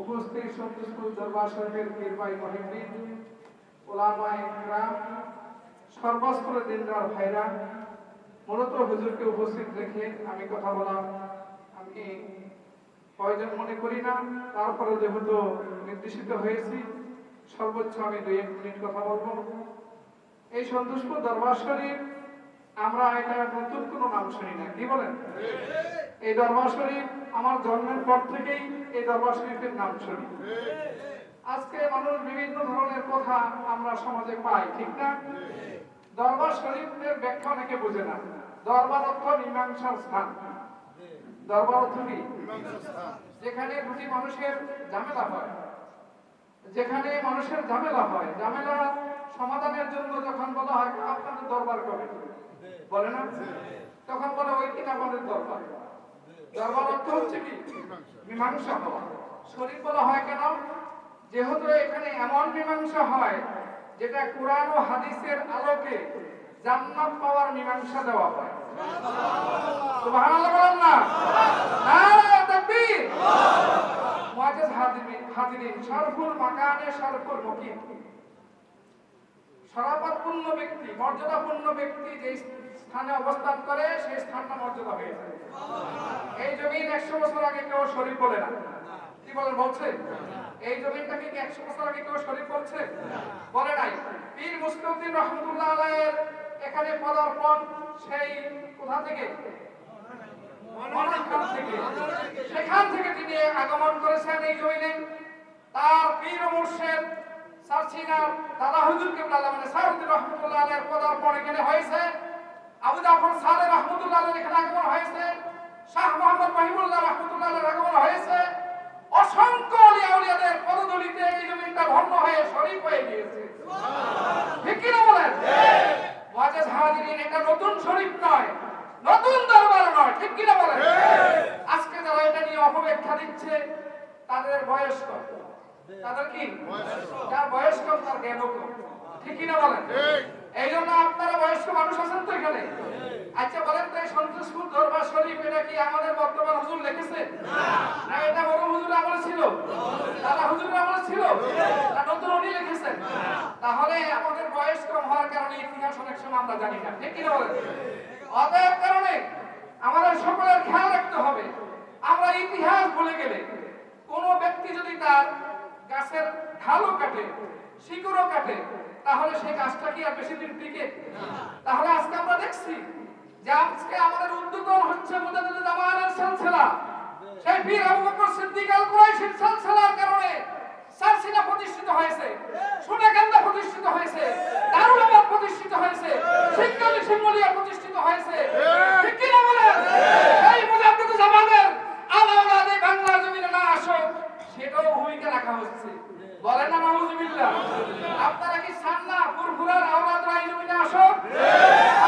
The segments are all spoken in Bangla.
উপস্থিত সন্তুষ্ট দরবার শরীফের পীরবাই মহিউদ্দিন, ওলামায়ে দিনদার ভাইরা, মূলত হুজুরকে উপস্থিত রেখে আমি কথা বলাম আমি প্রয়োজন মনে করি না। তারপরে যেহেতু নির্দেশিত হয়েছি, সর্বোচ্চ আমি দুই এক মিনিট কথা বলব। এই সন্তুষ্টপুর দরবার আমরা এটা নতুন কোনো নাম শুনি না, কি বলেন? এই দরবার শরীফ আমার জন্মের পর থেকেই এই দরবার শরীফের নাম শুনি আজকে মানুষ বিভিন্ন ধরনের কথা আমরা সমাজে পাই, ঠিক না? দরবার শরীফের ব্যাখ্যা অনেকে বোঝে না। দরবার অর্থ মীমাংসার স্থান। দরবার অর্থ কি? যেখানে দুটি মানুষের ঝামেলা হয়। যেখানে মানুষের ঝামেলা হয়, ঝামেলা সমাধানের জন্য যখন বলা হয়, আপনাদের দরবার কবে? বলে না? তখন বলে ওই দিন আমাদের দরবার। দরবার অর্থ হচ্ছে কি? মীমাংসা হওয়া শরীর বলা হয় কেন? যেহেতু এখানে এমন মীমাংসা হয় যেটা কোরআন ও হাদিসের আলোকে জান্নাত পাওয়ার মীমাংসা দেওয়া হয়। সুবহানাল্লাহ বলেন না? নারে তাকবীর। মুআজ্জাজ হাজিরিন শরফুল মাকানে শরফুল মুকিম সরাপতপূর্ণ ব্যক্তি, মর্যাদাপূর্ণ ব্যক্তি যে স্থানে অবস্থান করে, সেই স্থানটা মর্যাদা হয়ে যায়। এই জমিন একশো বছর আগে কেউ শরীফ বলে না। কি বলেন, বলছে? এই জমিনটাকে কি একশো বছর আগে কেউ শরীফ বলছে? বলে নাই। পীর মুসলিউদ্দিন রহমতুল্লাহ আলাইয়ের এখানে পদার্পণ সেই কোথা থেকে? সেখান থেকে তিনি আগমন করেছেন এই জমিনে। তার পীর ও মুর্শেদ সারসিনার দাদা হুজুর কেবলা মানে সারুদ্দিন রহমতুল্লাহ আলাইয়ের পদার্পণ এখানে হয়েছে? আবু জাফর সালে রহমতুল্লাহ আলাইয়ের এখানে আগমন হয়েছে। শাহ মোহাম্মদ মাহিমুল্লাহ রহমতুল্লাহ আলাইয়ের আগমন হয়েছে। অসংখ্য আলিয়া উলিয়াদের পদদলিতে এই জমিনটা ধন্য হয়ে শরীফ হয়ে গিয়েছে। ঠিক কি না বলেন ওয়াজেজ হাজিরিন এটা নতুন শরীফ নয় নতুন দরবার নয় ঠিক কি না বলেন আজকে যারা এটা নিয়ে অপব্যাখ্যা দিচ্ছে তাদের বয়স কম তাদের কি? যার বয়স কম তার জ্ঞানও কম ঠিক কি না বলেন? এই জন্য আপনারা বয়স্ক মানুষ আছেন তো এখানে? আচ্ছা বলেন তো এই সন্তোষপুর দরবার শরীফ এটা কি আমাদের বর্তমান হুজুর লিখেছে? না এটা বড় হুজুর আমলে ছিল? দাদা হুজুরের আমলে ছিল? না নতুন উনি লিখেছেন? তাহলে আমাদের বয়স কম হওয়ার কারণে ইতিহাস অনেক সময় আমরা জানি না। ঠিক কি না বলেন? অতএব কারণে আমাদের সকলের খেয়াল রাখতে হবে। আমরা ইতিহাস ভুলে গেলে কোন ব্যক্তি যদি তার গাছের ঢালও কাটে শিকড়ও কাটে। তাহলে সেই গাছটা কি আর বেশি দিন টিকে? তাহলে আজকে আমরা দেখছি যে আজকে আমাদের উদ্যোগন হচ্ছে জামানের সিলসিলা। সেই বীর আবু বকর সিদ্দিক আল কুরাইশির সিলসিলার কারণে প্রতিষ্ঠিত হয়েছে সোনাকান্দা প্রতিষ্ঠিত হয়েছে দারুল প্রতিষ্ঠিত হয়েছে সিঙ্গলি সিঙ্গলিয়া প্রতিষ্ঠিত হয়েছে। ঠিক কি না বলেন এই মুজাদ্দিদ জামানের আলাউলাদ এই বাংলার জমিনে না আসো সেটাও ভূমিকা রাখা হচ্ছে বলেন না নাউজুবিল্লাহ আপনারা কি চান না ফুরফুরার আওলাদরা এই জমিনে আসো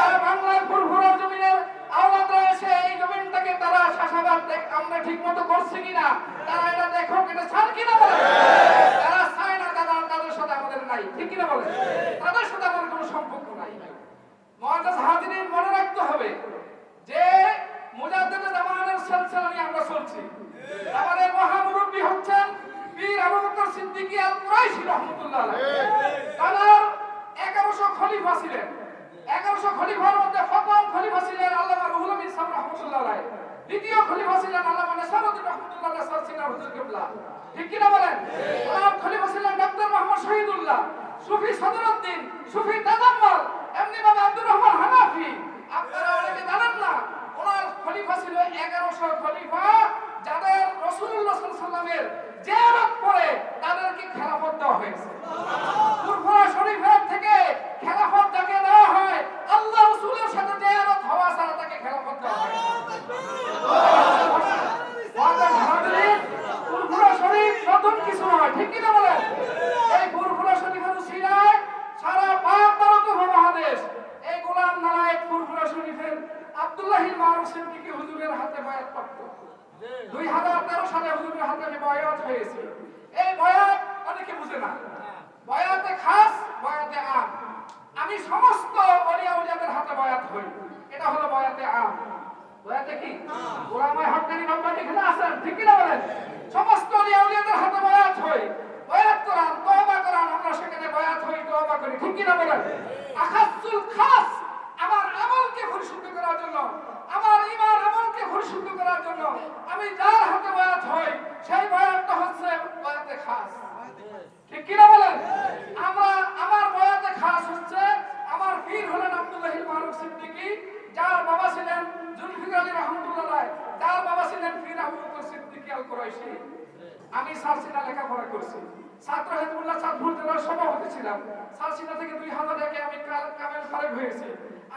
আর বাংলার ফুরফুরার জমিনের আওলাদরা এসে এই জমিনটাকে তারা শাসাবাদ দেখ আমরা ঠিক মতো করছি কিনা, তারা এটা দেখো এটা চান কিনা বলেন তারা চায় না তারা তাদের সাথে আমাদের নাই। ঠিক কিনা বলেন তাদের সাথে আমাদের কোনো সম্পর্ক নাই। মহাজাজ হাজিরিন মনে রাখতে হবে যে মুজাদ্দিদ জামানের সিলসিলা নিয়ে আমরা চলছি। আমাদের মহামুরব্বী হচ্ছেন বীর আবু বকর সিদ্দিকী আল কুরাইশি রাহমাতুল্লাহ আলাইহি। তার 1100 খলিফা ছিলেন। 1100 খলিফার মধ্যে প্রথম খলিফা ছিলেন আল্লামা রুহুল আমিন সাহেব রাহমাতুল্লাহ দ্বিতীয় খলিফা ছিলেন আল্লামা নাসিরউদ্দিন রাহমাতুল্লাহ আলাইহি ছিলেন হুজুর কিবলা। ঠিক কি না বলেন প্রথম খলিফা ছিলেন ডক্টর মোহাম্মদ শহীদুল্লাহ। সুফি সদরউদ্দিন সুফি তাজাম্মল এমনি বাবা আব্দুর রহমান হানাফি আপনারা অনেকে জানেন না ওনার খলিফা ছিল 1100 খলিফা যাদের রাসূলুল্লাহ সাল্লাল্লাহু আলাইহি সাল্লামের জিয়ারত করে তাদেরকে খেলাফত দেওয়া হয়েছে ফুরফুরা শরীফের থেকে খেলাফত যাকে দেওয়া হয় আল্লাহ রাসূলের সাথে জিয়ারত হওয়া ছাড়া তাকে খেলাফত দেওয়া হয় ওয়াদা হাজিরিন ফুরফুরা শরীফ নতুন কিছু নয় ঠিক কি না বলেন এই ফুরফুরা শরীফের উসিলায় সারা পাক ভারত মহাদেশ এই গোলাম নারায়ণ ফুরফুরা শরীফের আব্দুল্লাহিল মারুফ সিদ্দিকী হুজুরের হাতে বায়াত প্রাপ্ত দুই হাজার তেরো সালে হুজুরের হাতে আমি বয়াত হয়েছি এই বয়াত অনেকে বুঝে না বয়াতে খাস বয়াতে আম। আমি সমস্ত অলিয়া উলিয়াদের হাতে বয়াত হই। এটা হলো বয়াতে আম। বয়াতে কি? গোলামায় হকদারি নম্বর এখানে আসেন ঠিক কি না বলেন? সমস্ত অলিয়া উলিয়াদের হাতে বয়াত হই বয়াত করান তওবা করান আমরা সেখানে বয়াত হই তওবা করি ঠিক কি না বলেন আখাসুল খাস আমার আমলকে পরিশুদ্ধ করার জন্য আমার ঈমান আমলকে পরিশুদ্ধ করার জন্য আমি যার হাতে বয়াত হই সেই বয়াতটা হচ্ছে বয়াতে খাস ঠিক কি না বলেন আমরা আমার বয়াতে খাস হচ্ছে আমার পীর হলেন আব্দুল্লাহ মারুফ সিদ্দিকী যার বাবা ছিলেন জুলফিকার আলী রহমতুল্লাহ রায় যার বাবা ছিলেন পীর আবু বকর সিদ্দিকী আল কুরাইশি। আমি সারসিনা লেখাপড়া করছি। ছাত্র হেদুল্লাহ চাঁদপুর জেলার সভাপতি ছিলাম। সারসিনা থেকে দুই হাজার একে আমি কামেল ফারেক হয়েছি।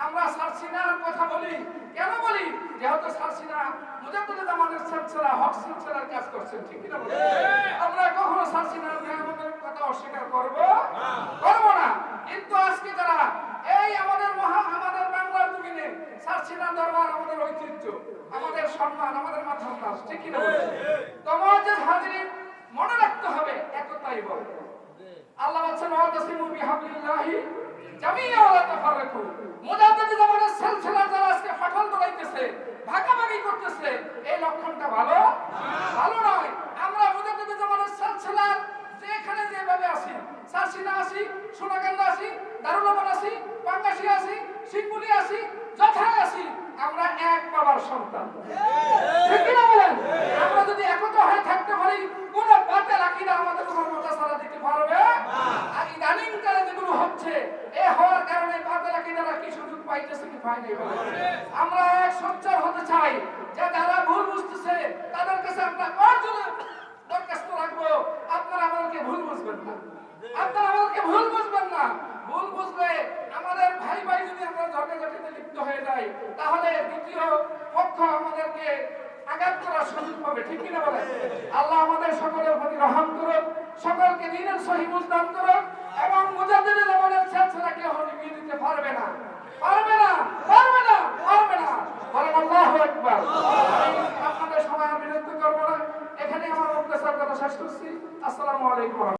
আমরা সারসিনার কথা বলি। কেন বলি? যেহেতু সারসিনা মুজাদ্দিদ জামানের সিলসিলা হক সিলসিলার কাজ করছেন ঠিক কি না আমরা কখনো সারসিনার মেহমানের কথা অস্বীকার করব? করব না। কিন্তু আজকে যারা এই আমাদের মহা আমাদের সারসিনা দরবার আমাদের ঐতিহ্য আমাদের সম্মান আমাদের মাথার তাজ ঠিক কি না? বলেন? তোমাদের হাজির মনে রাখতে হবে একতাই বল। আল্লাহ বলছেন ওয়াতাসিমু বিহাবলিল্লাহি জামিয়া ওয়া তাফাররাকু। মুজাদ্দিদ জামানের সিলসিলা যারা আজকে ফাটল ধরাইতেছে ভাগাভাগি করতেছে এই লক্ষণটা ভালো ভালো নয় আমরা মুজাদ্দিদ জামানের সিলসিলার যেখানে যেভাবে আসি সারসিনা আসি সোনাকান্দা আসি দারুলামান আসি পাঙ্গাসি সিংগুলি আসি যথায় আসি আমরা এক বাবার সন্তান। ঠিক না বলেন? আমরা যদি একতা হয়ে থাকতে পারি কোন বাতে রাখি না আমাদের উপর মাথা সারা দিতে পারবে। আর ইদানিং কালে যেগুলো হচ্ছে এ হওয়ার কারণে বাতে রাখি কি সুযোগ পাইতেছে কি পাই নাই আমরা এক সোচ্চার হতে চাই যে যারা ভুল বুঝতেছে তাদের কাছে আমরা অর্জনে দরখাস্ত রাখব। আপনারা আমাদেরকে ভুল বুঝবেন না। আপনারা আমাদেরকে ভুল বুঝবেন না। ভুল বুঝলে আমাদের ভাই ভাই যদি আমরা ঝগড়াঝাটিতে লিপ্ত হয়ে যায়, তাহলে দ্বিতীয় পক্ষ আমাদেরকে আঘাত করার সুযোগ পাবে, ঠিক কিনা বলে আল্লাহ আমাদের সকলের প্রতি রহম করুন সকলকে দিনের সহি দান করুন